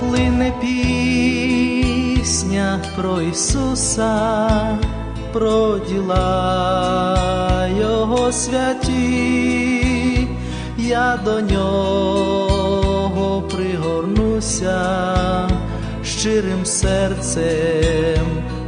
Плине пісня про Ісуса, про діла Його святі, я до нього пригорнуся щирим серцем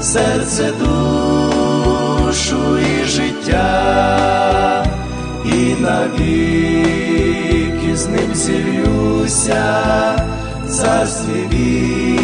серце душу і життя, і навіки з ним зів'юся вічного буття.